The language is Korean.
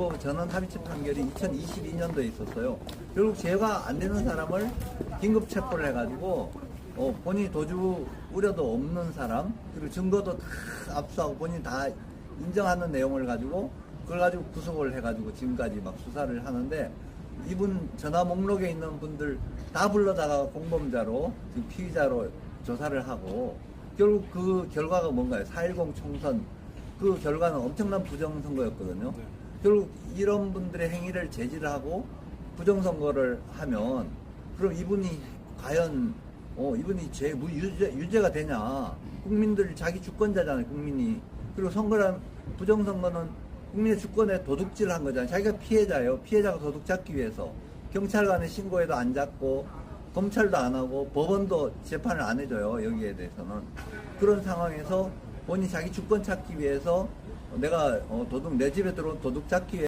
뭐 전원 합의체 판결이 2022년도에 있었어요. 결국 죄가 안 되는 사람을 긴급 체포를 해가지고 어, 본인이 도주 우려도 없는 사람 그리고 증거도 다 압수하고 본인이 다 인정하는 내용을 가지고 그걸 가지고 구속을 해가지고 지금까지 막 수사를 하는데 이분 전화 목록에 있는 분들 다 불러다가 공범자로 지금 피의자로 조사를 하고 결국 그 결과가 뭔가요? 4.10 총선 그 결과는 엄청난 부정선거였거든요. 네. 결국 이런 분들의 행위를 제지를 하고 부정선거를 하면 그럼 이분이 과연 어 이분이 죄 무유죄 유죄가 되냐? 국민들 자기 주권자잖아요, 국민이. 그리고 선거란 부정선거는 국민의 주권에 도둑질한 거잖아요. 자기가 피해자예요. 피해자가 도둑 잡기 위해서 경찰관에 신고해도 안 잡고 검찰도 안 하고 법원도 재판을 안 해줘요. 여기에 대해서는 그런 상황에서 본인이 자기 주권 찾기 위해서 내가 어, 도둑 내 집에 들어온 도둑 잡기 위해